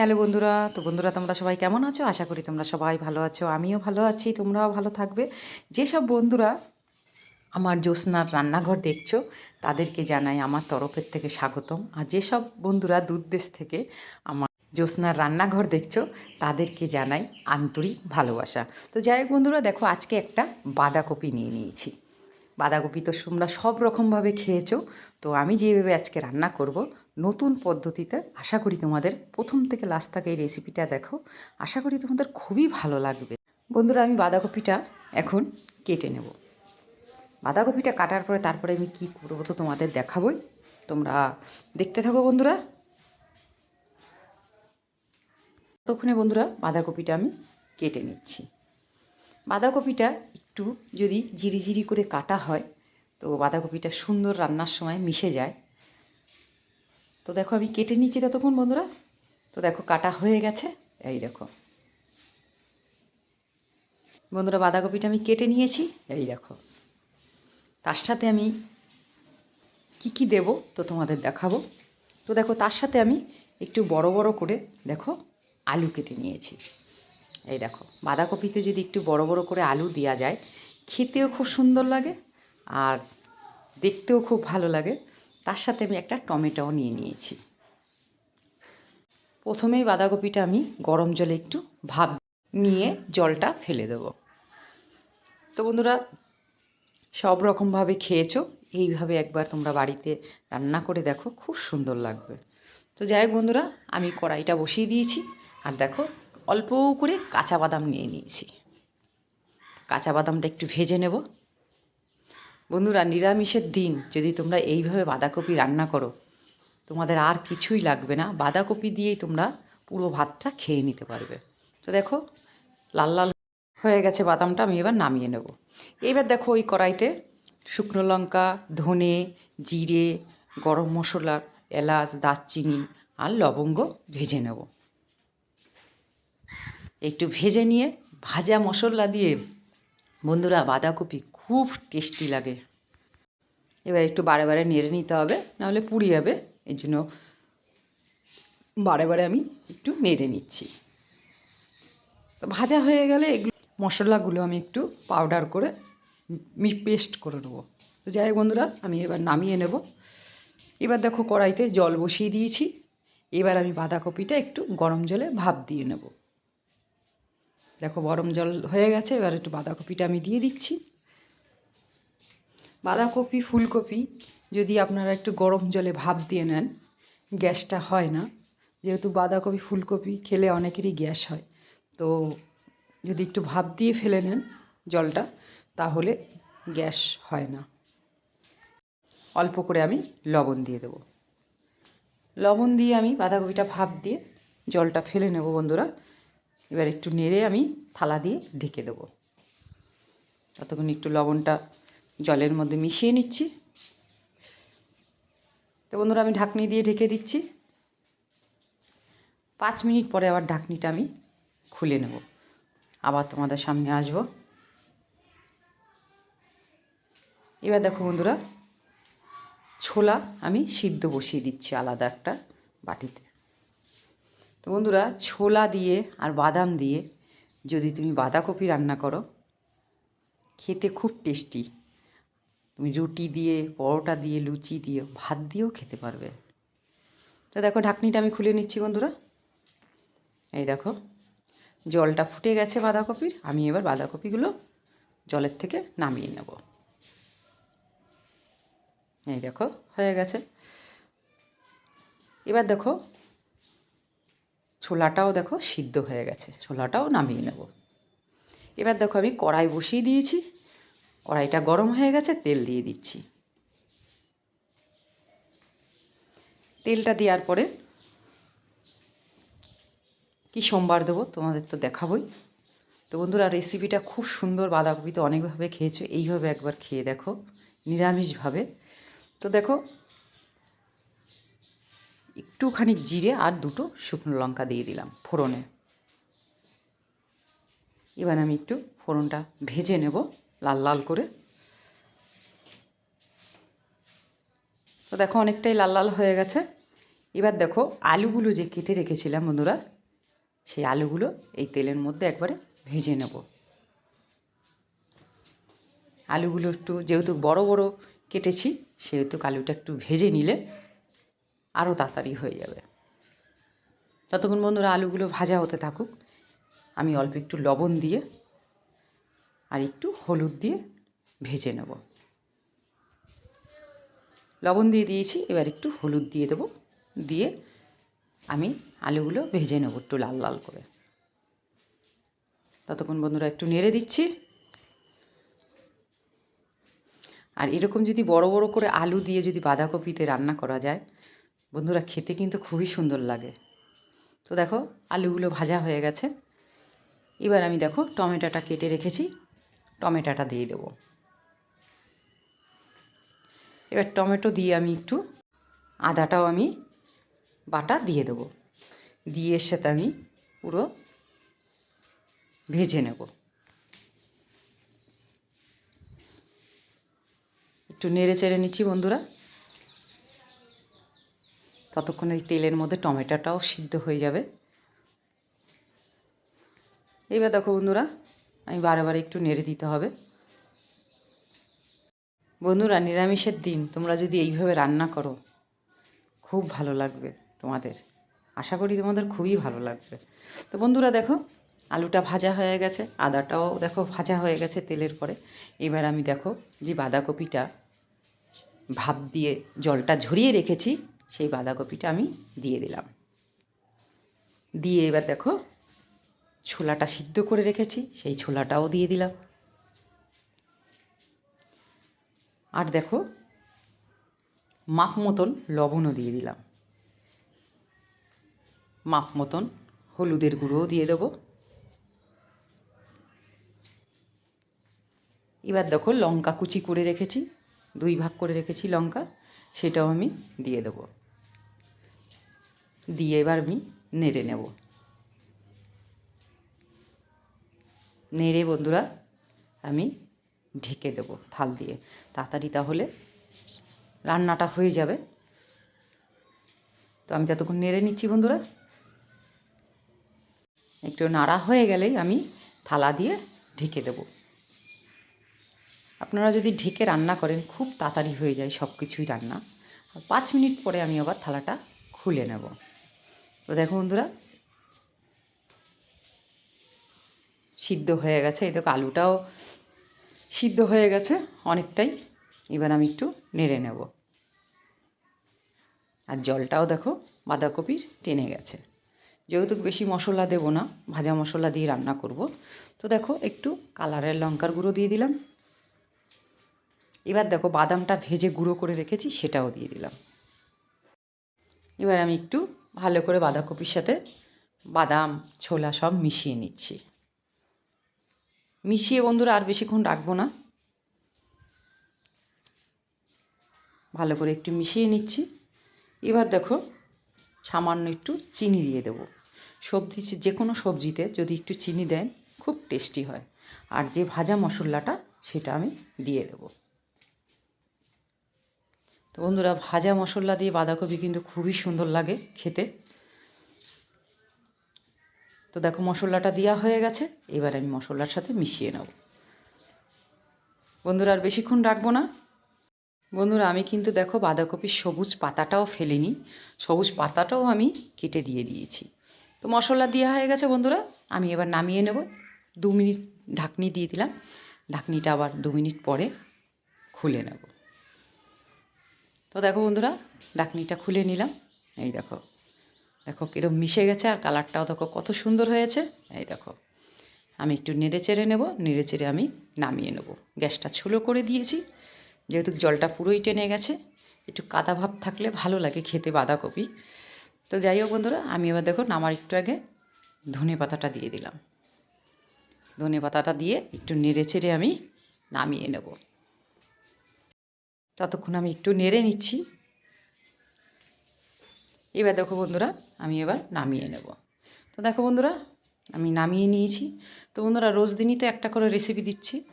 Hello বন্ধুরা, তো বন্ধুরা তোমরা সবাই কেমন আছো? আশা করি তোমরা সবাই ভালো আছো, আমিও ভালো আছি, তোমরাও ভালো থাকবে। যেসব বন্ধুরা আমার জ্যোৎস্নার রান্নাঘর দেখছ, তাদেরকে জানাই আমার তরফের থেকে স্বাগতম। আর যেসব বন্ধুরা দূর দেশ থেকে আমার জ্যোৎস্নার রান্নাঘর দেখছ, তাদেরকে জানাই আন্তরিক ভালোবাসা। তো যাই হোক বন্ধুরা, দেখো আজকে একটা বাঁধাকপি নিয়ে নিয়েছি। বাঁধাকপি তো তোমরা সব রকমভাবে খেয়েছো, তো আমি যেভাবে আজকে রান্না করব, নতুন পদ্ধতিতে আশা করি তোমাদের প্রথম থেকে লাস্ট থেকে এই রেসিপিটা দেখো। আশা করি তোমাদের খুবই ভালো লাগবে। বন্ধুরা, আমি বাঁধাকপিটা এখন কেটে নেব। বাঁধাকপিটা কাটার পরে তারপরে আমি কি করব তো তোমাদের দেখাবই। তোমরা দেখতে থাকো বন্ধুরা। ততক্ষণে বন্ধুরা, বাঁধাকপিটা আমি কেটে নিচ্ছি। বাঁধাকপিটা একটু যদি জিরি করে কাটা হয়, তো বাঁধাকপিটা সুন্দর রান্নার সময় মিশে যায়। তো দেখো আমি কেটে নিচ্ছি ততক্ষণ বন্ধুরা। তো দেখো কাটা হয়ে গেছে, এই দেখো। বন্ধুরা বাঁধাকপিটা আমি কেটে নিয়েছি, এই দেখো। তার সাথে আমি কি কি দেব তো তোমাদের দেখাবো। তো দেখো তার সাথে আমি একটু বড় বড় করে দেখো আলু কেটে নিয়েছি। এই দেখো, বাঁধাকপিতে যদি একটু বড় বড় করে আলু দেওয়া যায়, খেতেও খুব সুন্দর লাগে আর দেখতেও খুব ভালো লাগে। তার সাথে আমি একটা টমেটোও নিয়ে নিয়েছি। প্রথমেই বাঁধাকপিটা আমি গরম জলে একটু ভাব নিয়ে জলটা ফেলে দেব। তো বন্ধুরা, সব রকমভাবে খেয়েছো, এইভাবে একবার তোমরা বাড়িতে রান্না করে দেখো, খুব সুন্দর লাগবে। তো যাই হোক বন্ধুরা, আমি কড়াইটা বসিয়ে দিয়েছি, আর দেখো অল্প করে কাঁচা বাদাম নিয়ে নিয়েছি। কাঁচা বাদামটা একটু ভেজে নেব। বন্ধুরা, নিরামিষের দিন, যদি তোমরা এইভাবে বাঁধাকপি রান্না করো, তোমাদের আর কিছুই লাগবে না। বাঁধাকপি দিয়েই তোমরা পুরো ভাতটা খেয়ে নিতে পারবে। তো দেখো, লাল লাল হয়ে গেছে বাদামটা, আমি এবার নামিয়ে নেব। এবার দেখো ওই কড়াইতে শুকনো লঙ্কা, ধনে, জিরে, গরম মশলা এলাচ, দারচিনি আর লবঙ্গ ভেজে নেব। একটু ভেজে নিয়ে ভাজা মশলা দিয়ে বন্ধুরা বাঁধাকপি খুব টেস্টি লাগে। এবার একটু বারে বারে নেড়ে নিতে হবে, নাহলে পুড়ে যাবে। এর জন্য বারে বারে আমি একটু নেড়ে নিচ্ছি। তো ভাজা হয়ে গেলে এগুলো মশলাগুলো আমি একটু পাউডার করে মি পেস্ট করে নেব। তো যাই বন্ধুরা, আমি এবার নামিয়ে নেব। এবার দেখো কড়াইতে জল বসিয়ে দিয়েছি। এবার আমি বাঁধাকপিটা একটু গরম জলে ভাপ দিয়ে নেব। দেখো গরম জল হয়ে গেছে, এবার একটু বাঁধাকপিটা আমি দিয়ে দিচ্ছি। বাঁধাকপি, ফুলকপি, যদি আপনারা একটু গরম জলে ভাপ দিয়ে নেন, গ্যাসটা হয় না। যেহেতু বাঁধাকপি, ফুলকপি খেলে অনেকেরই গ্যাস হয়, তো যদি একটু ভাপ দিয়ে ফেলে নেন জলটা, তাহলে গ্যাস হয় না। অল্প করে আমি লবণ দিয়ে দেবো। লবণ দিয়ে আমি বাঁধাকপিটা ভাপ দিয়ে জলটা ফেলে নেব বন্ধুরা। এবার একটু নেড়ে আমি থালা দিয়ে ঢেকে দেবো। ততক্ষণ একটু লবণটা জলের মধ্যে মিশিয়ে নিচ্ছি। তো বন্ধুরা, আমি ঢাকনি দিয়ে ঢেকে দিচ্ছি। পাঁচ মিনিট পরে আবার ঢাকনিটা আমি খুলে নেব। আবার তোমাদের সামনে আসব। এবার দেখো বন্ধুরা, ছোলা আমি সিদ্ধ বসিয়ে দিচ্ছি আলাদা একটা বাটিতে। তো বন্ধুরা, ছোলা দিয়ে আর বাদাম দিয়ে যদি তুমি বাঁধাকপি রান্না করো, খেতে খুব টেস্টি। তুমি রুটি দিয়ে, পরোটা দিয়ে, লুচি দিয়ে, ভাত দিয়েও খেতে পারবে। তো দেখো, ঢাকনিটা আমি খুলে নিচ্ছি বন্ধুরা। এই দেখো, জলটা ফুটে গেছে বাঁধাকপির। আমি এবার বাঁধাকপিগুলো জলের থেকে নামিয়ে নেব। এই দেখো, হয়ে গেছে। এবার দেখো ছোলাটাও দেখো সিদ্ধ হয়ে গেছে, ছোলাটাও নামিয়ে নেব। এবার দেখো আমি কড়াই বসিয়ে দিয়েছি, কড়াইটা গরম হয়ে গেছে, তেল দিয়ে দিচ্ছি। তেলটা দেওয়ার পরে কি সোমবার দেবো তোমাদের তো দেখাবই। তো বন্ধুরা রেসিপিটা খুব সুন্দর, বাঁধাকপি তো অনেকভাবে খেয়েছো, এইভাবে একবার খেয়ে দেখো, নিরামিষভাবে। তো দেখো একটুখানি জিরে আর দুটো শুকনো লঙ্কা দিয়ে দিলাম ফোড়নে। এবার আমি একটু ফোড়নটা ভেজে নেব লাল লাল করে। তো দেখো অনেকটাই লাল লাল হয়ে গেছে। এবার দেখো আলুগুলো যে কেটে রেখেছিলাম বন্ধুরা, সেই আলুগুলো এই তেলের মধ্যে একবারে ভেজে নেব। আলুগুলো একটু যেহেতু বড় বড় কেটেছি, সেহেতু আলুটা একটু ভেজে নিলে আরও তাড়াতাড়ি হয়ে যাবে। ততক্ষণ বন্ধুরা আলুগুলো ভাজা হতে থাকুক, আমি অল্প একটু লবণ দিয়ে আর একটু হলুদ দিয়ে ভেজে নেব। লবণ দিয়ে দিয়েছি, এবার একটু হলুদ দিয়ে দেবো। দিয়ে আমি আলুগুলো ভেজে নেব একটু লাল লাল করে। ততক্ষণ বন্ধুরা একটু নেড়ে দিচ্ছি। আর এরকম যদি বড় বড় করে আলু দিয়ে যদি বাঁধাকপিতে রান্না করা যায় বন্ধুরা, খেতে কিন্তু খুবই সুন্দর লাগে। তো দেখো, আলুগুলো ভাজা হয়ে গেছে। এবার আমি দেখো, টমেটোটা কেটে রেখেছি। টমেটোটা দিয়ে দেবো। এবার টমেটো দিয়ে আমি একটু আদাটাও আমি বাটা দিয়ে দেবো। দিয়ে সাথে আমি পুরো ভেজে নেব। একটু নেড়ে চেড়ে নিচ্ছি বন্ধুরা। ততক্ষণ এই তেলের মধ্যে টমেটোটাও সিদ্ধ হয়ে যাবে। এইবার দেখো বন্ধুরা, আমি বারে বারে একটু নেড়ে দিতে হবে। বন্ধুরা, নিরামিষের দিন, তোমরা যদি এইভাবে রান্না করো, খুব ভালো লাগবে তোমাদের। আশা করি তোমাদের খুবই ভালো লাগবে। তো বন্ধুরা, দেখো, আলুটা ভাজা হয়ে গেছে, আদাটাও দেখো ভাজা হয়ে গেছে তেলের পরে। এবার আমি দেখো যে বাঁধাকপিটা ভাপ দিয়ে জলটা ঝরিয়ে রেখেছি। সেই বাঁধাকপিটা আমি দিয়ে দিলাম। দিয়ে এবার দেখো ছোলাটা সিদ্ধ করে রেখেছি, সেই ছোলাটাও দিয়ে দিলাম। আর দেখো মাপ মতন লবণও দিয়ে দিলাম। মাপ মতন হলুদের গুঁড়োও দিয়ে দেবো। এবার দেখো লঙ্কা কুচি করে রেখেছি, দুই ভাগ করে রেখেছি লঙ্কা, সেটাও আমি দিয়ে দেবো। দিয়ে এবার আমি নেড়ে নেব। নেড়ে বন্ধুরা আমি ঢেকে দেবো থাল দিয়ে। তাড়াতাড়ি তাহলে রান্নাটা হয়ে যাবে। তো আমি ততক্ষণ নেড়ে নিচ্ছি বন্ধুরা, একটু নাড়া হয়ে গেলেই আমি থালা দিয়ে ঢেকে দেবো। আপনারা যদি ঢেকে রান্না করেন, খুব তাড়াতাড়ি হয়ে যায় সব কিছুই রান্না। পাঁচ মিনিট পরে আমি আবার থালাটা খুলে নেব। তো দেখো বন্ধুরা, সিদ্ধ হয়ে গেছে। এই দেখো আলুটাও সিদ্ধ হয়ে গেছে অনেকটাই। এবার আমি একটু নেড়ে নেব। আর জলটাও দেখো বাঁধাকপির টেনে গেছে। যেহেতু বেশি মশলা দেব না, ভাজা মশলা দিয়ে রান্না করব। তো দেখো একটু কালারের লঙ্কার গুঁড়ো দিয়ে দিলাম। এবার দেখো বাদামটা ভেজে গুঁড়ো করে রেখেছি, সেটাও দিয়ে দিলাম। এবার আমি একটু ভালো করে বাঁধাকপির সাথে বাদাম, ছোলা সব মিশিয়ে নিচ্ছি। মিশিয়ে বন্ধুরা আর বেশিক্ষণ রাখব না। ভালো করে একটু মিশিয়ে নিচ্ছি। এবার দেখো সামান্য একটু চিনি দিয়ে দেবো। সবজি যে কোনো সবজিতে যদি একটু চিনি দেন খুব টেস্টি হয়। আর যে ভাজা মশলাটা সেটা আমি দিয়ে দেবো। তো বন্ধুরা, ভাজা মশলা দিয়ে বাঁধাকপি কিন্তু খুবই সুন্দর লাগে খেতে। তো দেখো, মশলাটা দেওয়া হয়ে গেছে। এবার আমি মশলার সাথে মিশিয়ে নেব। বন্ধুরা, আর বেশিক্ষণ রাখব না। বন্ধুরা, আমি কিন্তু দেখো, বাঁধাকপির সবুজ পাতাটাও ফেলিনি। সবুজ পাতাটাও আমি কেটে দিয়ে দিয়েছি। তো মশলা দেওয়া হয়ে গেছে বন্ধুরা, আমি এবার নামিয়ে নেব। দু মিনিট ঢাকনি দিয়ে দিলাম। ঢাকনিটা আবার দু মিনিট পরে খুলে নেব। তো দেখো বন্ধুরা, ডাকনিটা খুলে নিলাম। এই দেখো দেখো কীরকম মিশে গেছে আর কালারটাও দেখো কত সুন্দর হয়েছে। এই দেখো, আমি একটু নেড়ে চেড়ে নেব, নেড়ে চেড়ে আমি নামিয়ে নেব। গ্যাসটা ছুলো করে দিয়েছি, যেহেতু জলটা পুরোই টেনে গেছে, একটু কাদা ভাব থাকলে ভালো লাগে খেতে বাঁধাকপি। তো যাই হোক বন্ধুরা, আমি এবার দেখো নামার একটু আগে ধনে পাতাটা দিয়ে দিলাম। ধনে পাতাটা দিয়ে একটু নেড়ে চেড়ে আমি নামিয়ে নেব। ততক্ষণ আমি একটু নেড়ে নিচ্ছি। এবার দেখো বন্ধুরা, আমি এবার নামিয়ে নেব। তো দেখো বন্ধুরা, আমি নামিয়ে নিয়েছি। তো বন্ধুরা রোজ দিনই তো একটা করে রেসিপি দিচ্ছি।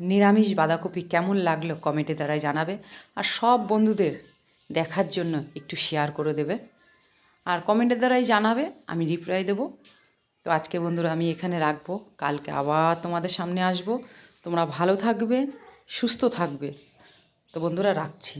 নিরামিষ বাঁধাকপি কেমন লাগল কমেন্টে দ্বারাই জানাবে। আর সব বন্ধুদের দেখার জন্য একটু শেয়ার করে দেবে। আর কমেন্টের দ্বারাই জানাবে, আমি রিপ্লাই দেবো। তো আজকে বন্ধুরা, আমি এখানে রাখব। কালকে আবার তোমাদের সামনে আসব। তোমরা ভালো থাকবে, সুস্থ থাকবে। তো বন্ধুরা রাখছি।